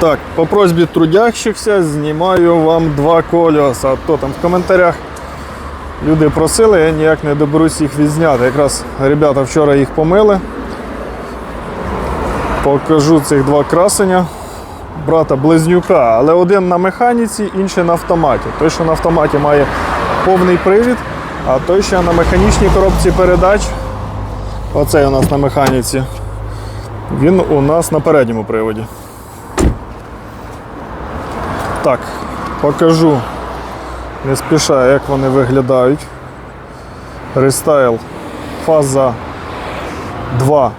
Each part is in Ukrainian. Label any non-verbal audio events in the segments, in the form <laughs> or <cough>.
Так, по просьбі трудящихся знімаю вам два колеса. То там в коментарях люди просили, я ніяк не доберусь їх відзняти. Якраз ребята вчора їх помили. Покажу цих два красення. Брата близнюка, але один на механіці, інший на автоматі. Той, що на автоматі має повний привід, а той, що на механічній коробці передач, оцей у нас на механіці, він у нас на передньому приводі. Так, покажу не спіша, як вони виглядають. Рестайл фаза 2.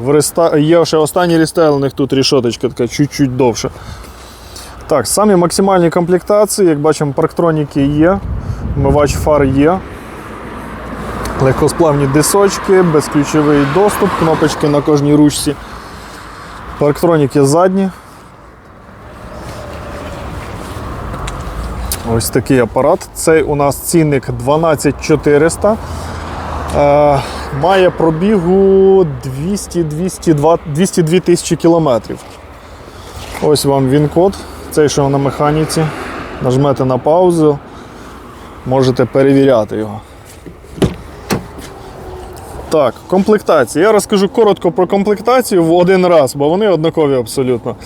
В реста... Є ще останній рестайл, у них тут рішоточка така чуть-чуть довша. Так, самі максимальні комплектації, як бачимо, парктроніки є, вмивач фар є. Легкосплавні дисочки, безключовий доступ, кнопочки на кожній ручці. Парктроніки задні. Ось такий апарат. Цей у нас цінник 12400. Е, має пробігу 200, 202, 202 тисячі кілометрів. Ось вам він-код. Цей, що на механіці. Нажмете на паузу, можете перевіряти його. Так, комплектація. Я розкажу коротко про комплектацію в один раз, бо вони однакові абсолютно.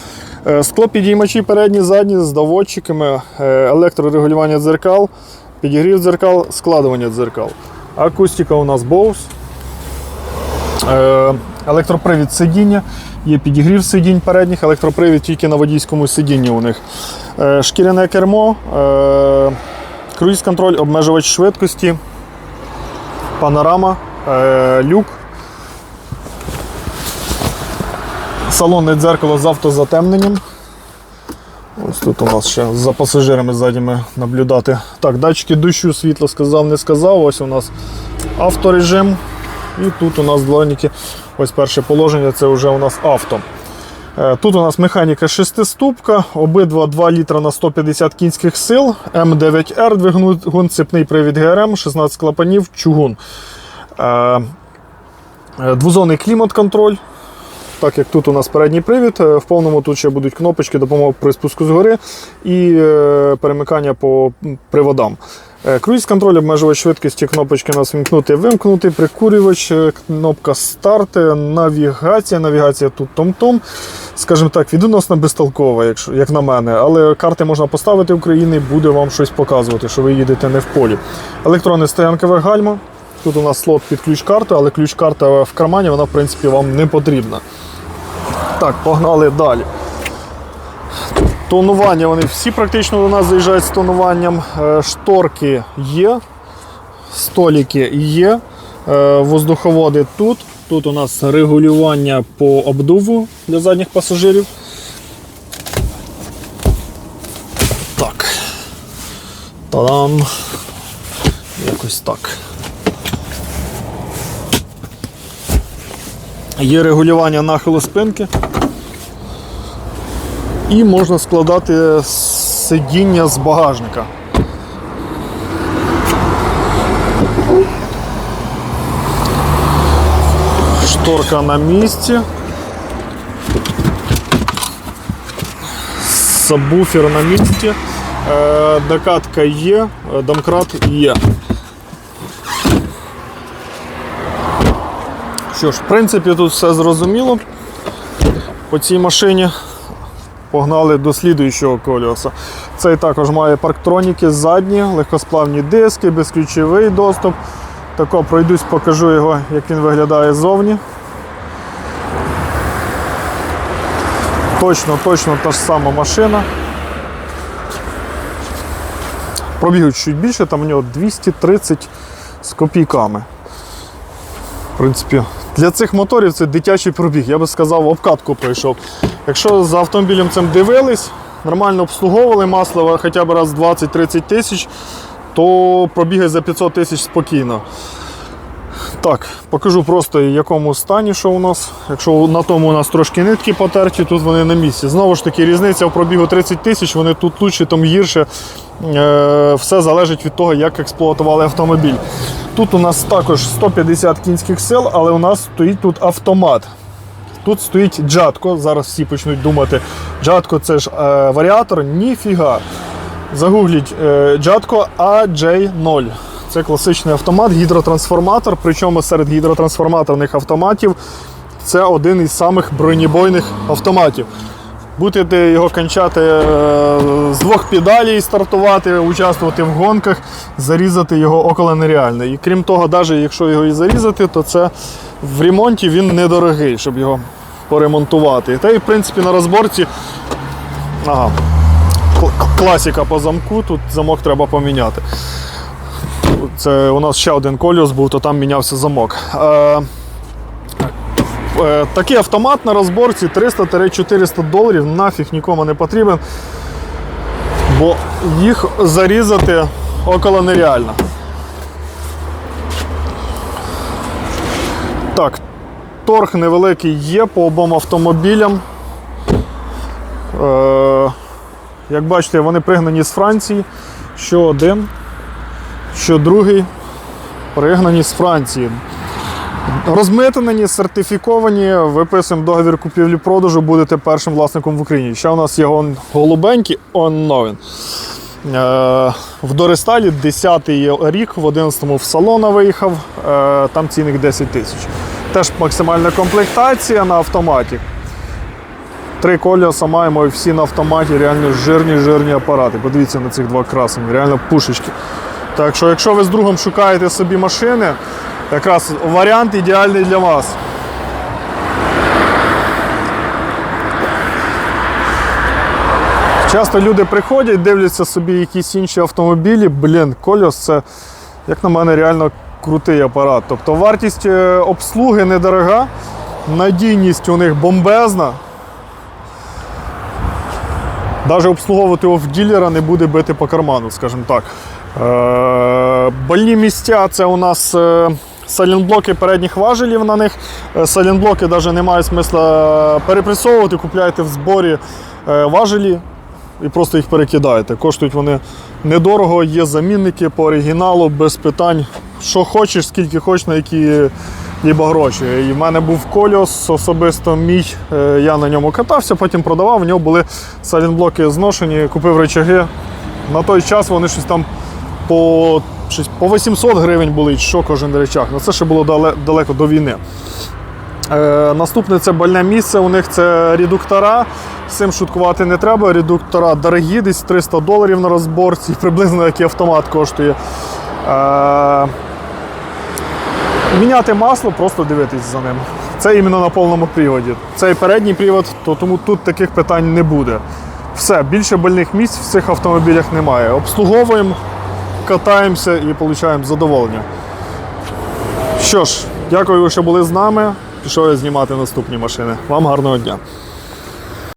Е, Склопідіймачі передні, задні з доводчиками, е, електрорегулювання дзеркал, підігрів дзеркал, складування дзеркал. Акустика у нас Bose. Е, Електропривід сидіння, є підігрів сидінь передніх, електропривід тільки на водійському сидінні у них. Шкіряне кермо, е, круїз-контроль, обмежувач швидкості, панорама, люк. Салонне дзеркало з автозатемненням. Ось тут у нас ще за пасажирами ззаді наблюдати. Так, датчики дощу, світло сказав, не сказав. Ось у нас авторежим. І тут у нас дворники. Ось перше положення, це вже у нас авто. Е, Тут у нас механіка шестиступка, обидва 2 літра на 150 кінських сил, М9Р, двигун, цепний привід ГРМ, 16 клапанів, чугун. Е, е, клімат-контроль. Так як тут у нас передній привід, е, в повному тут ще будуть кнопочки, допомога при спуску згори і е, перемикання по приводам. Е, Круїз-контроль, обмежувач швидкості, кнопочки у нас вимкнути, вимкнути, прикурювач, кнопка старт, навігація. Навігація тут том-том. Скажімо так, відносно безтолкова, якщо, як на мене. Але карти можна поставити України, буде вам щось показувати, що ви їдете не в полі. Електронне стоянкове гальма. Тут у нас слот під ключ-карту, але ключ-карта в кармані, вона в принципі вам не потрібна. Так, погнали далі. Тонування, вони всі практично до нас заїжджають з тонуванням. Е, Шторки є, століки є, е, воздуховоди тут. Тут у нас регулювання по обдуву для задніх пасажирів. Так. Та-дам. Якось так. Є регулювання нахилу спинки. І можна складати сидіння з багажника. Шторка на місці. Сабвуфер на місці. Е, Докатка є, домкрат є. Що ж, в принципі, тут все зрозуміло по цій машині. Погнали до слідуючого колеса. Цей також має парктроніки задні, легкосплавні диски, безключовий доступ. Тако пройдусь, покажу його, як він виглядає ззовні. Точно, точно та ж сама машина. Пробігу чуть більше, там у нього 230 з копійками. В принципі, для цих моторів це дитячий пробіг, я би сказав, обкатку пройшов. Якщо за автомобілем цим дивились, нормально обслуговували масло хоча б раз 20-30 тисяч, то пробігай за 500 тисяч спокійно. Так, покажу просто в якому стані, що у нас. Якщо на тому у нас трошки нитки потерті, тут вони на місці. Знову ж таки, різниця в пробігу 30 тисяч, вони тут лучше, там гірше. Е, все залежить від того, як експлуатували автомобіль. Тут у нас також 150 кінських сил, але у нас стоїть тут автомат. Тут стоїть джатко. Зараз всі почнуть думати, джатко це ж е, варіатор. Ніфіга. Загугліть е, джатко AJ0. Це класичний автомат, гідротрансформатор. Причому серед гідротрансформаторних автоматів це один із самих бронебойних автоматів. Будете його кончати е, з двох педалей, стартувати, участвувати в гонках, зарізати його около нереально. І крім того, навіть якщо його і зарізати, то це в ремонті він недорогий, щоб його поремонтувати. Та й в принципі на розборці. Ага. кл- Класіка по замку, тут замок треба поміняти. Це у нас ще один коліос був, то там мінявся замок. Е, Е, Такий автомат на розборці 300-400 доларів нафіг нікому не потрібен, бо їх зарізати около нереально. Так, торг невеликий є по обом автомобілям. Е, як бачите, вони пригнані з Франції. Що один, що другий пригнані з Франції. Розмитнені, сертифіковані, виписуємо договір купівлі-продажу, будете першим власником в Україні. Ще у нас є он голубенький, он новин. Е, в Дористалі 10-й рік, в 11-му в салона виїхав, е, там цінник 10 тисяч. Теж максимальна комплектація на автоматі. Три колеса маємо і всі на автоматі, реально жирні жирні апарати. Подивіться на цих два красені, реально пушечки. Так що, якщо ви з другом шукаєте собі машини, якраз варіант ідеальний для вас. Часто люди приходять, дивляться собі якісь інші автомобілі. Блін, кольос це, як на мене, реально крутий апарат. Тобто вартість е, обслуги недорога, надійність у них бомбезна. Навіть обслуговувати його в ділера не буде бити по карману, скажімо так. Е, больні місця це у нас е, салінблоки передніх важелів на них. Е, Салінблоки навіть немає смисла перепресовувати, купляєте в зборі важелі і просто їх перекидаєте. Коштують вони недорого, є замінники по оригіналу, без питань. Що хочеш, скільки хочеш, на які либо гроші. І в мене був кольос особисто мій, я на ньому катався, потім продавав, в нього були салінблоки зношені, купив речаги. На той час вони щось там по, щось, по 800 гривень були, що кожен речах. Ну це ще було далеко до війни. Е, наступне це больне місце. У них це редуктора. З цим шуткувати не треба. Редуктора дорогі, десь 300 доларів на розборці, <laughs> приблизно як і автомат коштує. Е, міняти масло, просто дивитись за ним. Це іменно на повному приводі. Цей передній привод, то тому тут таких питань не буде. Все, більше больних місць в цих автомобілях немає. Обслуговуємо, катаємося і отримуємо задоволення. Що ж, дякую, що були з нами. Пішов я знімати наступні машини. Вам гарного дня.